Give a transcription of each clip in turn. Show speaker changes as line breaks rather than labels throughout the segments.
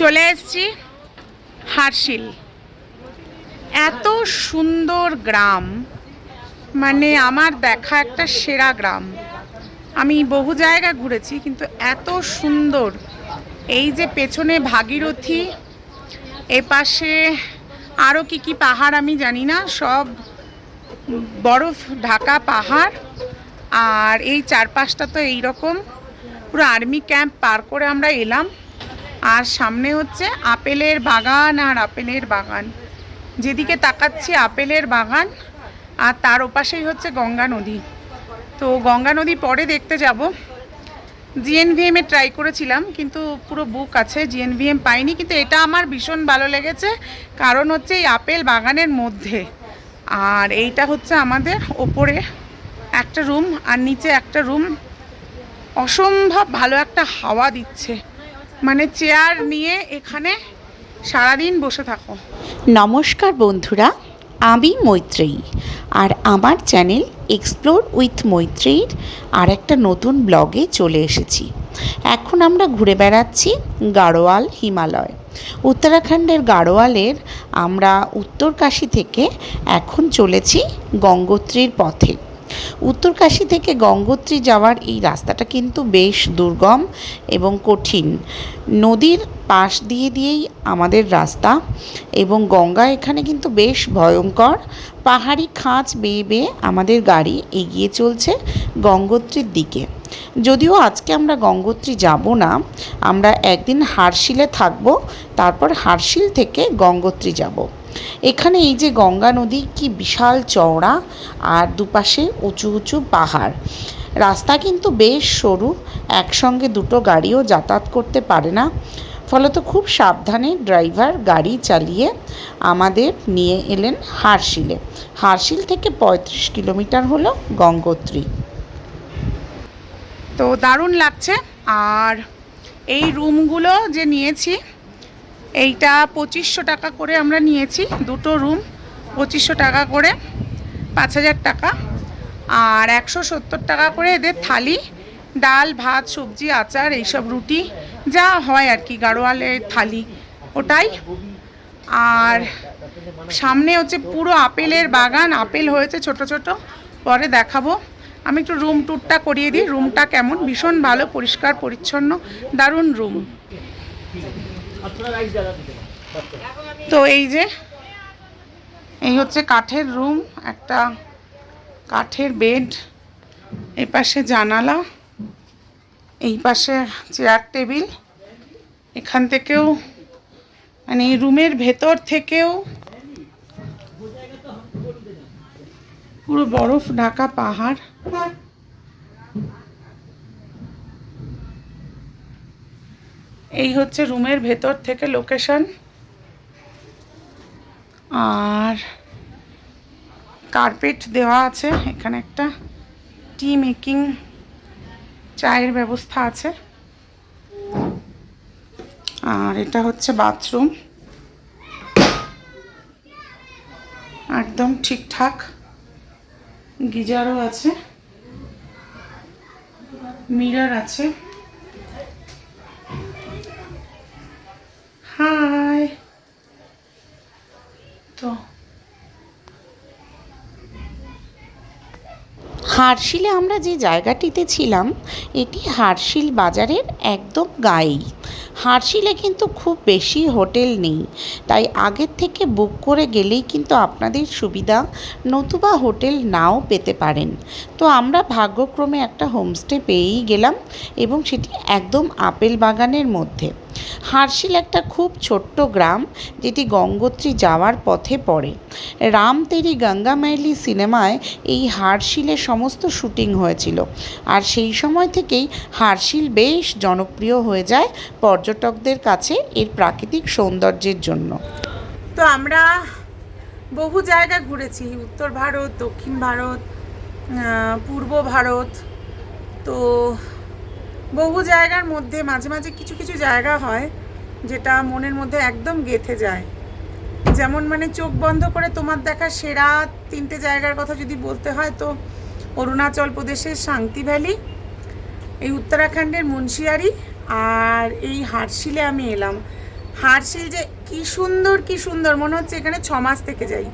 চলে এসছি হার্শিল। এত সুন্দর গ্রাম মানে আমার দেখা একটা সেরা গ্রাম। আমি বহু জায়গা ঘুরেছি, কিন্তু এত সুন্দর। এই যে পেছনে ভাগীরথী এ পাশে আরও কি কি পাহাড় আমি জানি না, সব বরফ ঢাকা পাহাড়। আর এই চারপাশটা তো এই রকম পুরো আর্মি ক্যাম্প পার করে আমরা এলাম। আর সামনে হচ্ছে আপেলের বাগান আর আপেলের বাগান। যেদিকে তাকাচ্ছি আপেলের বাগান আর তার ওপাশেই হচ্ছে গঙ্গা নদী। তো গঙ্গা নদী পরে দেখতে যাব। জিএনভিএমে ট্রাই করেছিলাম, কিন্তু পুরো বুক আছে জিএনভিএম পাইনি, কিন্তু এটা আমার ভীষণ ভালো লেগেছে। কারণ হচ্ছে এই আপেল বাগানের মধ্যে। আর এইটা হচ্ছে আমাদের ওপরে একটা রুম আর নিচে একটা রুম অসম্ভব ভালো একটা হাওয়া দিচ্ছে। মানে চেয়ার নিয়ে এখানে সারাদিন বসে থাকো।
নমস্কার বন্ধুরা, আমি মৈত্রেয়ী আর আমার চ্যানেল এক্সপ্লোর উইথ মৈত্রেয়ীর আর একটা নতুন ব্লগে চলে এসেছি। এখন আমরা ঘুরে বেড়াচ্ছি গাড়োয়াল হিমালয়। উত্তরাখণ্ডের গাড়োয়ালের আমরা উত্তরকাশী থেকে এখন চলেছি গঙ্গোত্রীর পথে। উত্তরকাশী থেকে গঙ্গোত্রী যাওয়ার এই রাস্তাটা কিন্তু বেশ দুর্গম এবং কঠিন। নদীর পাশ দিয়ে দিয়েই আমাদের রাস্তা এবং গঙ্গা এখানে কিন্তু বেশ ভয়ঙ্কর। পাহাড়ি খাঁচ বেয়ে বেয়ে আমাদের গাড়ি এগিয়ে চলছে গঙ্গোত্রীর দিকে। যদিও আজকে আমরা গঙ্গোত্রী যাব না, আমরা একদিন হারশিলে থাকব, তারপর হারশিল থেকে গঙ্গোত্রী যাব। এখানে এই যে গঙ্গা নদী, কি বিশাল চওড়া আর দুপাশে উঁচু উঁচু পাহাড়। রাস্তা কিন্তু বেশ সরু, একসঙ্গে দুটো গাড়িও যাতায়াত করতে পারে না। ফলত খুব সাবধানে ড্রাইভার গাড়ি চালিয়ে আমাদের নিয়ে এলেন হারশিলে। হারশিল থেকে পঁয়ত্রিশ কিলোমিটার হলো গঙ্গোত্রী।
তো দারুণ লাগছে। আর এই রুমগুলো যে নিয়েছি, এইটা পঁচিশশো টাকা করে আমরা নিয়েছি। দুটো রুম পঁচিশশো টাকা করে, পাঁচ হাজার টাকা। আর একশো সত্তর টাকা করে এদের থালি, ডাল, ভাত, সবজি, আচার, এইসব রুটি, যা হয় আর কি, গাড়োয়ালের থালি, ওটাই। আর সামনে হচ্ছে পুরো আপেলের বাগান, আপেল হয়েছে ছোট ছোট, পরে দেখাবো। আমি একটু রুম ট্যুরটা করিয়ে দিই। রুমটা কেমন? ভীষণ ভালো, পরিষ্কার, পরিচ্ছন্ন, দারুণ রুম তো এই যে, এই হচ্ছে কাঠের রুম একটা কাঠের বেড এই পাশে জানালা, এই পাশে চেয়ার টেবিল এখান থেকেও মানে এই রুমের ভেতর থেকেও পুরো বরফ ঢাকা পাহাড়। এই হচ্ছে রুমের ভেতর থেকে লোকেশন। আর কার্পেট দেওয়া আছে, এখানে একটা টি মেকিং চায়ের ব্যবস্থা আছে। আর এটা হচ্ছে বাথরুম। একদম ঠিকঠাক গিজারও আছে। মিরর আছে। হাই। তো
হারশিলে আমরা যে জায়গাটিতে ছিলাম, এটি হারশিল বাজারের একদম গায়েই। হারশিলে কিন্তু খুব বেশি হোটেল নেই। তাই আগের থেকে বুক করে গেলেই কিন্তু আপনাদের সুবিধা, নতুবা হোটেল নাও পেতে পারেন। তো আমরা ভাগ্যক্রমে একটা হোমস্টে পেয়েই গেলাম এবং সেটি একদম আপেল বাগানের মধ্যে। হারশিল একটা খুব ছোট্ট গ্রাম যেটি গঙ্গোত্রী যাওয়ার পথে পড়ে। রাম তেরি গঙ্গা মাইলি সিনেমায় এই হারশিলে সমস্ত শুটিং হয়েছিল। আর সেই সময় থেকেই হারশিল বেশ জনপ্রিয় হয়ে যায় পর্যটকদের কাছে এর প্রাকৃতিক সৌন্দর্যের জন্য।
তো আমরা বহু জায়গা ঘুরেছি, উত্তর ভারত, দক্ষিণ ভারত পূর্ব ভারত। তো বহু জায়গার মধ্যে মাঝে মাঝে কিছু কিছু জায়গা হয় যেটা মনের মধ্যে একদম গেঁথে যায়। যেমন মানে চোখ বন্ধ করে তোমার দেখা সেরা তিনটে জায়গার কথা যদি বলতে হয় তো অরুণাচল প্রদেশের শান্তি ভ্যালি, এই উত্তরাখণ্ডের মুন্সিয়ারি আর এই হারশিলে আমি এলাম। হার্শিল যে কি সুন্দর কি সুন্দর, মনে হচ্ছে এখানে ছ মাস থেকে যাই।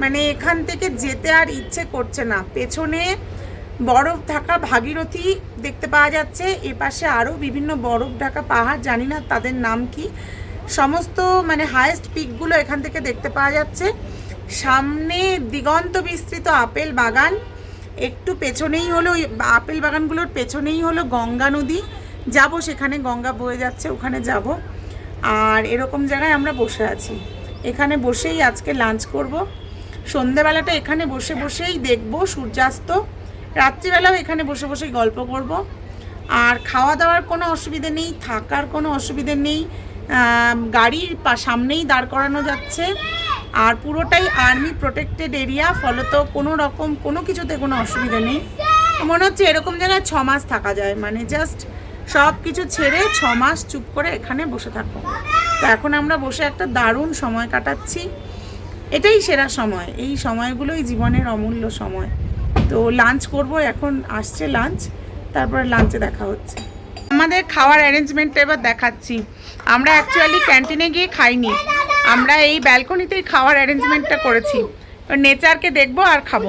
মানে এখান থেকে যেতে আর ইচ্ছে করছে না। পেছনে বরফ ঢাকা ভাগীরথী দেখতে পাওয়া যাচ্ছে। এ পাশে আরও বিভিন্ন বরফ ঢাকা পাহাড়, জানি না তাদের নাম কি। সমস্ত মানে হায়েস্ট পিকগুলো এখান থেকে দেখতে পাওয়া যাচ্ছে। সামনে দিগন্ত বিস্তৃত আপেল বাগান। একটু পেছনেই হলো আপেল বাগানগুলোর পেছনেই হলো গঙ্গা নদী। যাব সেখানে, গঙ্গা বয়ে যাচ্ছে, ওখানে যাব। আর এরকম জায়গায় আমরা বসে আছি। এখানে বসেই আজকে লাঞ্চ করব। সন্ধেবেলাটা এখানে বসে বসেই দেখব সূর্যাস্ত। রাত্রিবেলাও এখানে বসে বসেই গল্প করব। আর খাওয়া দাওয়ার কোনো অসুবিধে নেই, থাকার কোনো অসুবিধে নেই। গাড়ির সামনেই দাঁড় করানো যাচ্ছে। আর পুরোটাই আর্মি প্রোটেক্টেড এরিয়া, ফলত কোনো রকম কোনো কিছুতে কোনো অসুবিধা নেই। মনে হচ্ছে এরকম জায়গায় ছ মাস থাকা যায়। মানে জাস্ট সব কিছু ছেড়ে ছ মাস চুপ করে এখানে বসে থাকো। তো এখন আমরা বসে একটা দারুণ সময় কাটাচ্ছি। এটাই সেরা সময়। এই সময়গুলোই জীবনের অমূল্য সময়। তো লাঞ্চ করব এখন আসছে লাঞ্চ তারপরে লাঞ্চে দেখা হচ্ছে। আমাদের খাওয়ার অ্যারেঞ্জমেন্টটা এবার দেখাচ্ছি। আমরা অ্যাকচুয়ালি ক্যান্টিনে গিয়ে খাইনি। আমরা এই ব্যালকনিতেই খাওয়ার অ্যারেঞ্জমেন্টটা করেছি। নেচারকে দেখব আর খাব।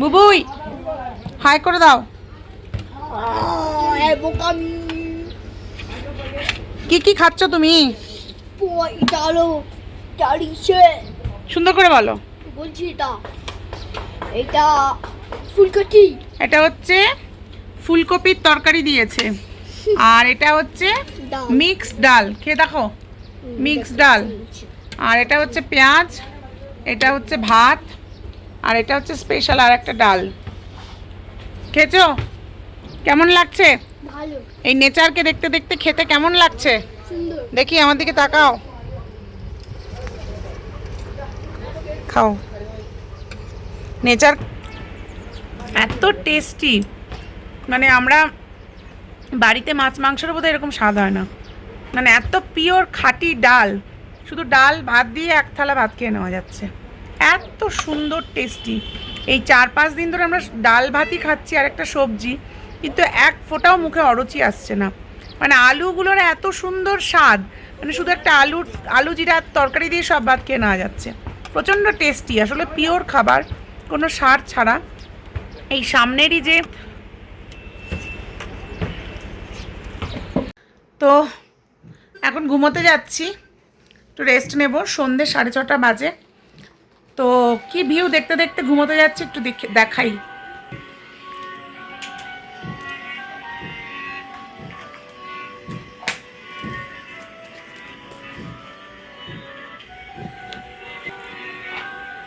বুবুই হাই করে দাও। কি কি খাচ্ছ তুমি? সুন্দর করে বলো।
বলছি এটা। এটা ফুলকপি।
এটা হচ্ছে ফুলকপির তরকারি দিয়েছে। আর এটা হচ্ছে
ডাল।
মিক্সড ডাল। খেয়ে দেখো মিক্সড ডাল। আর এটা হচ্ছে পেঁয়াজ এটা হচ্ছে ভাত আর এটা হচ্ছে স্পেশাল আর একটা ডাল। খেয়েছো? কেমন লাগছে? এই নেচারকে দেখতে দেখতে খেতে কেমন লাগছে? দেখি আমার দিকে তাকাও। খাও। নেচার এত টেস্টি মানে আমরা বাড়িতে মাছ মাংসের বোধহয় এরকম স্বাদ হয় না। মানে এত পিওর খাঁটি ডাল। শুধু ডাল, ভাত দিয়ে এক থালা ভাত খেয়ে নেওয়া যাচ্ছে। এত সুন্দর টেস্টি এই চার পাঁচ দিন ধরে আমরা ডাল ভাতই খাচ্ছি, আর একটা সবজি, কিন্তু এক ফোঁটাও মুখে অরুচি আসছে না। মানে আলুগুলোর এত সুন্দর স্বাদ। মানে শুধু একটা আলুর আলু জিরা তরকারি দিয়ে সব ভাত খেয়ে নেওয়া যাচ্ছে। প্রচণ্ড টেস্টি আসলে পিওর খাবার। কোনো সার ছাড়া এই সামনেরই যে তো এখন ঘুমোতে যাচ্ছি, একটু রেস্ট নেব, সন্ধে সাড়ে ছটা বাজে। তো কি ভিউ দেখতে দেখতে ঘুমোতে যাচ্ছি একটু দেখে, দেখাই।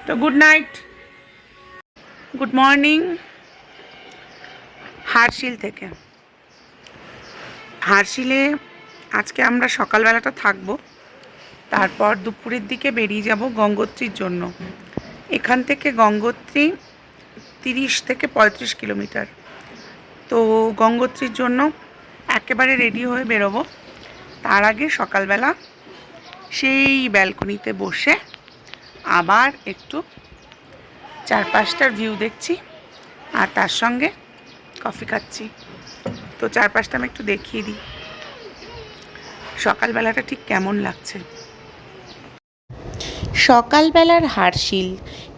তো good night good morning Harsil থেকে। হারশিলে আজকে আমরা সকালবেলাটা থাকব। তারপর দুপুরের দিকে বেরিয়ে যাব গঙ্গোত্রীর জন্য। এখান থেকে গঙ্গোত্রী তিরিশ থেকে পঁয়ত্রিশ কিলোমিটার। তো গঙ্গোত্রীর জন্য একেবারে রেডি হয়ে বেরোবো। তার আগে সকালবেলা সেই ব্যালকনিতে বসে আবার একটু চারপাশটার ভিউ দেখছি, আর তার সঙ্গে কফি খাচ্ছি। তো চারপাশটা আমি একটু দেখিয়ে দিই। সকালবেলাটা ঠিক কেমন লাগছে?
সকালবেলার হারশিল,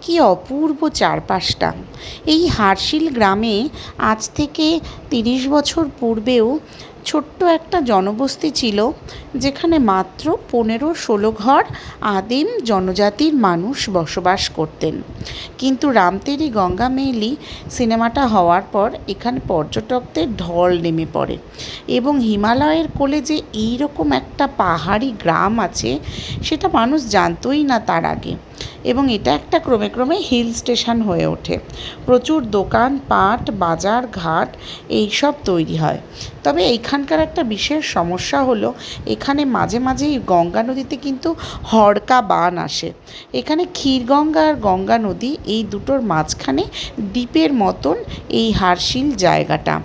কি অপূর্ব চারপাশটা। এই হারশিল গ্রামে আজ থেকে তিরিশ বছর পূর্বেও ছোট্ট একটা জনবস্তি ছিল, যেখানে মাত্র পনেরো ষোলো ঘর আদিম জনজাতির মানুষ বসবাস করতেন। কিন্তু রামতেরি গঙ্গা মেইলি সিনেমাটা হওয়ার পর এখানে পর্যটকদের ঢল নেমে পড়ে এবং হিমালয়ের কোলে যে এইরকম একটা পাহাড়ি গ্রাম আছে, সেটা মানুষ জানতোই না তার আগে। এবং এটা একটা ক্রমে ক্রমে হিল স্টেশন হয়ে ওঠে। প্রচুর দোকান, পাট, বাজার, ঘাট এইসব তৈরি হয়। তবে এইখানকার একটা বিশেষ সমস্যা হলো, এখানে মাঝে মাঝেই গঙ্গা নদীতে কিন্তু হড়কা বান আসে। এখানে ক্ষীরগঙ্গা আর গঙ্গা নদী এই দুটোর মাঝখানে দ্বীপের মতন এই হারশিল জায়গাটা।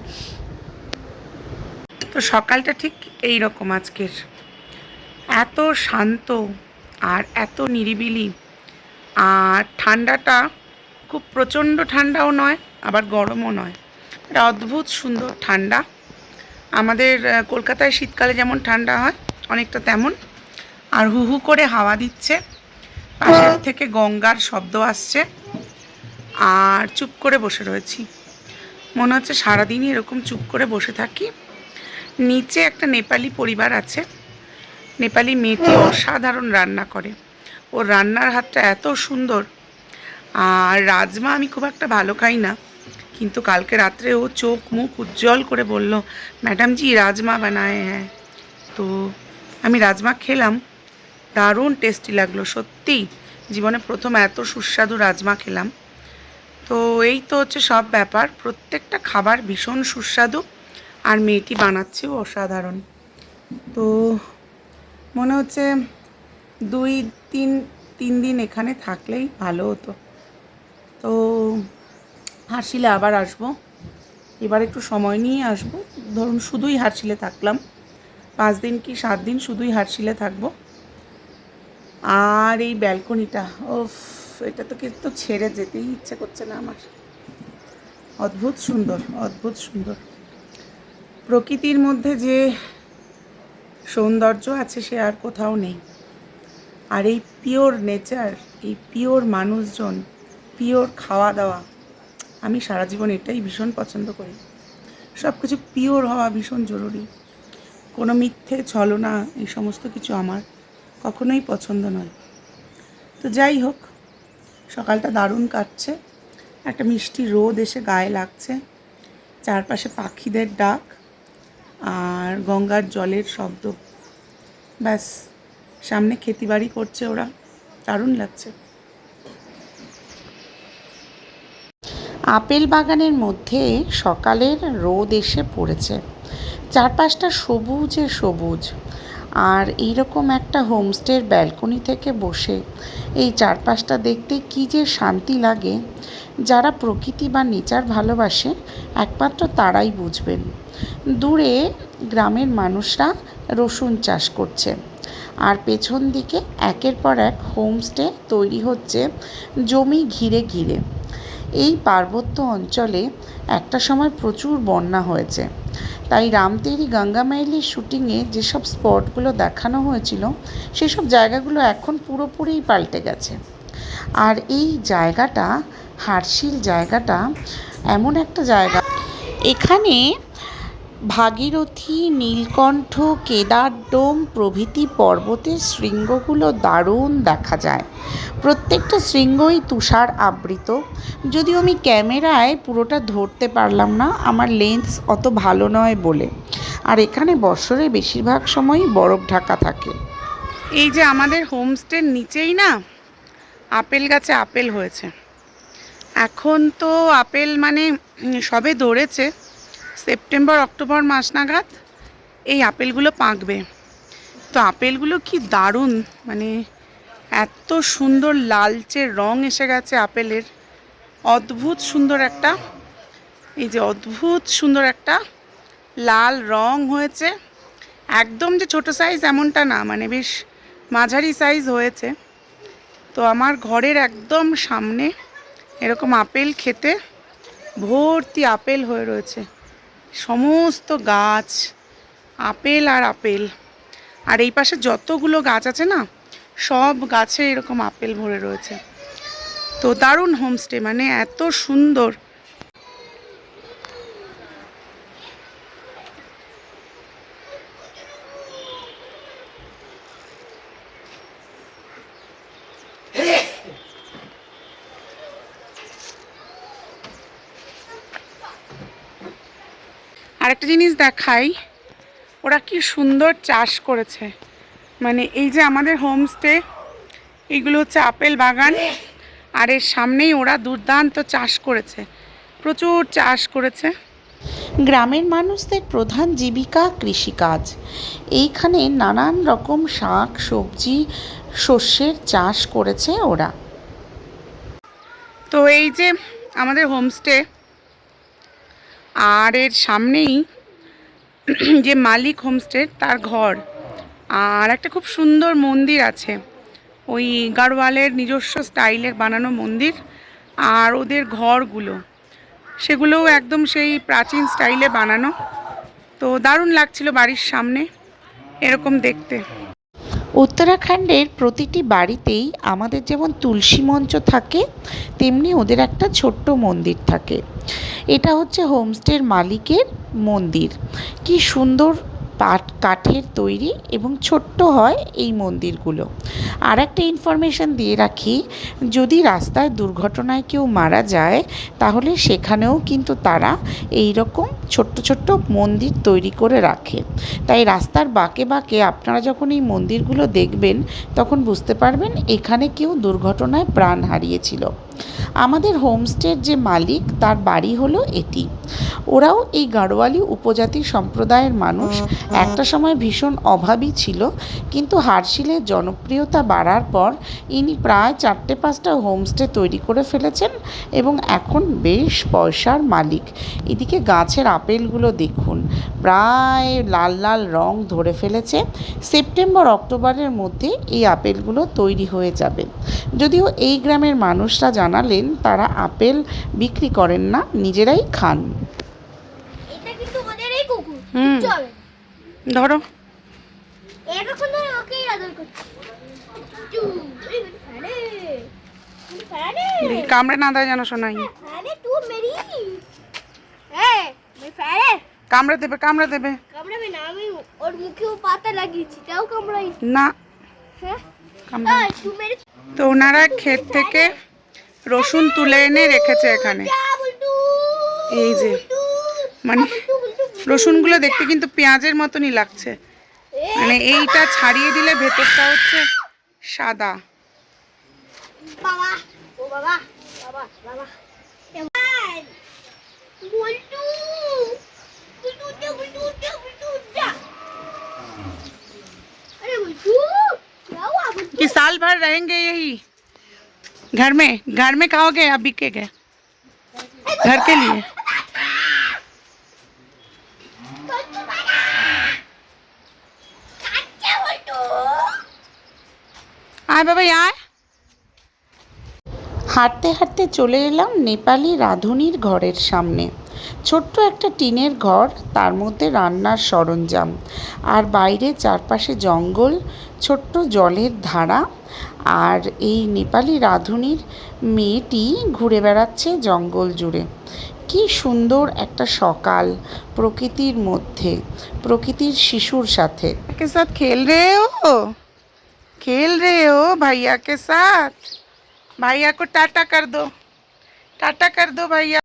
তো সকালটা ঠিক এই রকম আজকের। এত শান্ত আর এত নিরিবিলি। আর ঠান্ডাটা খুব প্রচণ্ড ঠান্ডাও নয়, আবার গরমও নয়। এটা অদ্ভুত সুন্দর ঠান্ডা। আমাদের কলকাতায় শীতকালে যেমন ঠান্ডা হয়, অনেকটা তেমন। আর হু হু করে হাওয়া দিচ্ছে। পাশের থেকে গঙ্গার শব্দ আসছে। আর চুপ করে বসে রয়েছি। মনে হচ্ছে সারাদিনই এরকম চুপ করে বসে থাকি। নিচে একটা নেপালি পরিবার আছে। নেপালি মেয়েটি অসাধারণ রান্না করে। ওর রান্নার হাতটা এত সুন্দর। আর রাজমা আমি খুব একটা ভালো খাই না। কিন্তু কালকে রাত্রে ও চোখ মুখ উজ্জ্বল করে বলল, ম্যাডাম জি, রাজমা বানায় হ্যাঁ। তো আমি রাজমা খেলাম। দারুণ টেস্টি লাগল, সত্যি। জীবনে প্রথম এত সুস্বাদু রাজমা খেলাম। তো এই তো হচ্ছে সব ব্যাপার। প্রত্যেকটা খাবার ভীষণ সুস্বাদু। আর মেয়েটি বানাচ্ছেও অসাধারণ। তো মনে হচ্ছে দুই তিন তিন দিন এখানে থাকলেই ভালো হতো। তো হাসিলে আবার আসব। এবার একটু সময় নিয়ে আসব। ধরুন শুধুই হারশিলে থাকলাম। পাঁচ দিন কি সাত দিন শুধুই হারশিলে থাকব। আর এই ব্যালকনিটা ওফ এটা তো কিন্তু ছেড়ে যেতেই ইচ্ছে করছে না আমার। অদ্ভুত সুন্দর অদ্ভুত সুন্দর। প্রকৃতির মধ্যে যে সৌন্দর্য আছে সে আর কোথাও নেই। আর এই পিওর নেচার, এই পিওর মানুষজন, পিওর খাওয়া দাওয়া আমি সারা জীবন এটাই ভীষণ পছন্দ করি। সব কিছু পিওর হওয়া ভীষণ জরুরি। কোনো মিথ্যে ছলনা, এই সমস্ত কিছু আমার কখনোই পছন্দ নয়। তো যাই হোক, সকালটা দারুণ কাটছে, একটা মিষ্টি রোদ এসে গায়ে লাগছে, চারপাশে পাখিদের ডাক আর গঙ্গার জলের শব্দ। ব্যাস। সামনে ক্ষেতিবাড়ি করছে ওরা। দারুণ লাগছে।
আপেল বাগানের মধ্যে সকালের রোদ এসে পড়েছে। চারপাশটা সবুজে সবুজ। আর এইরকম একটা হোমস্টের ব্যালকনি থেকে বসে এই চারপাশটা দেখতে কী যে শান্তি লাগে। যারা প্রকৃতি বা নেচার ভালোবাসে, একমাত্র তারাই বুঝবেন। দূরে গ্রামের মানুষরা রসুন চাষ করছে। আর পেছন দিকে একের পর এক হোমস্টে তৈরি হচ্ছে জমি ঘিরে ঘিরে। এই পার্বত্য অঞ্চলে একটা সময় প্রচুর বন্যা হয়েছে। তাই রামতেরি গঙ্গা গঙ্গামাইলির শুটিংয়ে যেসব স্পটগুলো দেখানো হয়েছিল, সেসব জায়গাগুলো এখন পুরোপুরিই পাল্টে গেছে। আর এই জায়গাটা, হারশিল জায়গাটা, এমন একটা জায়গা। এখানে ভাগীরথী, নীলকণ্ঠ কেদারডোম প্রভৃতি পর্বতের শৃঙ্গগুলো দারুণ দেখা যায়। প্রত্যেকটা শৃঙ্গই তুষার আবৃত। যদিও আমি ক্যামেরায় পুরোটা ধরতে পারলাম না, আমার লেন্স অত ভালো নয় বলে। আর এখানে বছরে বেশিরভাগ সময়ই বরফ ঢাকা থাকে।
এই যে আমাদের হোমস্টের নিচেই না, আপেল গাছে আপেল হয়েছে। এখন তো আপেল মানে সবে ধরেছে সেপ্টেম্বর, অক্টোবর মাস নাগাদ এই আপেলগুলো পাকবে। তো আপেলগুলো কি দারুণ! মানে এত সুন্দর লালচে রং এসে গেছে আপেলের। অদ্ভুত সুন্দর একটা, এই যে অদ্ভুত সুন্দর একটা লাল রং হয়েছে। একদম যে ছোট সাইজ এমনটা না মানে বেশ মাঝারি সাইজ হয়েছে। তো আমার ঘরের একদম সামনে এরকম আপেল খেতে ভর্তি আপেল হয়ে রয়েছে। সমস্ত গাছ, আপেল আর আপেল। আর এই পাশে যতগুলো গাছ আছে না, সব গাছে এরকম আপেল ভরে রয়েছে। তো দারুণ হোমস্টে মানে এত সুন্দর। আরেকটা জিনিস দেখাই ওরা কি সুন্দর চাষ করেছে। মানে এই যে আমাদের হোমস্টে এইগুলো হচ্ছে আপেল বাগান আর এর সামনেই ওরা দুর্দান্ত চাষ করেছে। প্রচুর চাষ করেছে।
গ্রামের মানুষদের প্রধান জীবিকা কৃষিকাজ। এইখানে নানান রকম শাক সবজি শস্যের চাষ করেছে ওরা।
তো এই যে আমাদের হোমস্টে আর এর সামনেই যে মালিক হোমস্টে তার ঘর। আর একটা খুব সুন্দর মন্দির আছে। ওই গাড়ওয়ালের নিজস্ব স্টাইলের বানানো মন্দির আর ওদের ঘরগুলো। সেগুলোও একদম সেই প্রাচীন স্টাইলে বানানো। তো দারুণ লাগছিল বাড়ির সামনে এরকম দেখতে।
উত্তরাখণ্ডের প্রতিটি বাড়িতেই আমাদের যেমন তুলসী মঞ্চ থাকে, তেমনি ওদের একটা ছোট্ট মন্দির থাকে। এটা হচ্ছে হোমস্টের মালিকের মন্দির। কি সুন্দর পাট, কাঠের তৈরি এবং ছোট্ট হয় এই মন্দিরগুলো। আর একটা ইনফরমেশন দিয়ে রাখি, যদি রাস্তায় দুর্ঘটনায় কেউ মারা যায়, তাহলে সেখানেও কিন্তু তারা এই রকম ছোট্ট ছোট্ট মন্দির তৈরি করে রাখে। তাই রাস্তার বাঁকে বাঁকে আপনারা যখন এই মন্দিরগুলো দেখবেন, তখন বুঝতে পারবেন এখানে কেউ দুর্ঘটনায় প্রাণ হারিয়েছিল। আমাদের হোমস্টের যে মালিক তার বাড়ি হলো এটি। ওরাও এই গাড়োয়ালি উপজাতি সম্প্রদায়ের মানুষ। একটা সময় ভীষণ অভাবী ছিল কিন্তু হার্শিলের জনপ্রিয়তা বাড়ার পর ইনি প্রায় চারটে পাঁচটা হোমস্টে তৈরি করে ফেলেছেন এবং এখন বেশ পয়সার মালিক। এদিকে গাছের আপেলগুলো দেখুন প্রায় লাল লাল রং ধরে ফেলেছে। সেপ্টেম্বর অক্টোবরের মধ্যে এই আপেলগুলো তৈরি হয়ে যাবে। যদিও এই গ্রামের মানুষরা জানালেন তারা আপেল বিক্রি করেন না নিজেরাই খান।
হুম। ধরো। কামড়ে না দেয় যেন শোনাই। কামড়ে দেবে কামড়ে দেবে।
কামড়াবে না আমি ওর মুখে পাতা লাগিয়েছি তাও কামড়াই
না।
হ্যাঁ? তো
ওনারা ক্ষেত থেকে রসুন তুলে এনে রেখেছে এখানে
যা বলটু
এই যে মানে
বলটু বলটু
রসুনগুলো দেখতে কিন্তু পেঁয়াজের মতনই লাগছে
এ,
মানে এইটা ছাড়িয়ে দিলে ভেতরটা হচ্ছে সাদা
বাবা ও বাবা বাবা বাবা এবার বলটু বলটু যা বলটু যা বলটু যা अरे बल्टू क्या हुआ बल्टू
कि साल भर रहेंगे यही घर में घर में खाओगे या बिकेगे घर के लिए
बल्टू बना अच्छा बल्टू
आए बाबा यहाँ आए
হাঁটতে হাঁটতে চলে এলাম নেপালি রাঁধুনির ঘরের সামনে ছোট্ট একটা টিনের ঘর, তার মধ্যে রান্নার সরঞ্জাম। আর বাইরে চারপাশে জঙ্গল, ছোট্ট জলের ধারা। আর এই নেপালি রাঁধুনির মেয়েটি ঘুরে বেড়াচ্ছে জঙ্গল জুড়ে। কি সুন্দর একটা সকাল প্রকৃতির মধ্যে, প্রকৃতির শিশুর সাথে।
সাথ খেল রে ও? খেল রে ও ভাইয়া কে সাথ? ভাইয়াকে টাটা কর দো। টাটা কর দো ভাইয়া।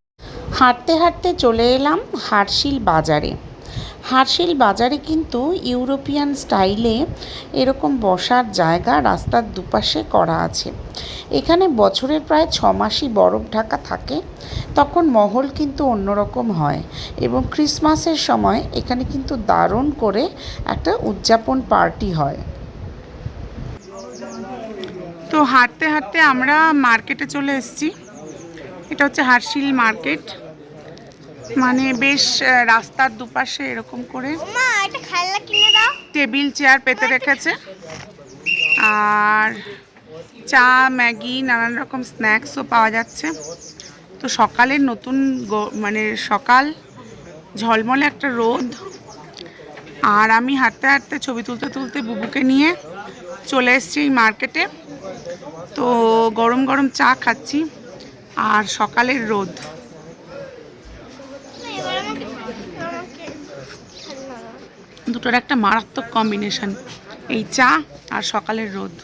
হাঁটতে হাঁটতে চলে এলাম হার্শিল বাজারে। হার্শিল বাজারে কিন্তু ইউরোপিয়ান স্টাইলে এরকম বসার জায়গা রাস্তার দুপাশে করা আছে। এখানে বছরের প্রায় ছ মাসই বরফ ঢাকা থাকে। তখন মহল কিন্তু অন্যরকম হয় এবং ক্রিসমাসের সময় এখানে কিন্তু দারুণ করে একটা উদযাপন পার্টি হয়।
তো হাঁটতে হাঁটতে আমরা মার্কেটে চলে এসেছি। এটা হচ্ছে হার্শিল মার্কেট। মানে বেশ রাস্তার দুপাশে এরকম করে টেবিল চেয়ার পেতে রেখেছে। আর চা ম্যাগি নানান রকম স্ন্যাক্সও পাওয়া যাচ্ছে। তো সকালের নতুন মানে সকাল ঝলমলে একটা রোদ। আর আমি হাঁটতে হাঁটতে ছবি তুলতে তুলতে বুবুকে নিয়ে চলে এসেছি এই মার্কেটে। তো গরম গরম চা খাচ্ছি। আর সকালের রোদ
এবার আমাকে আমাকে খেলনা দাও
দুটোর একটা মারাত্মক কম্বিনেশন এই চা আর সকালের রোদ।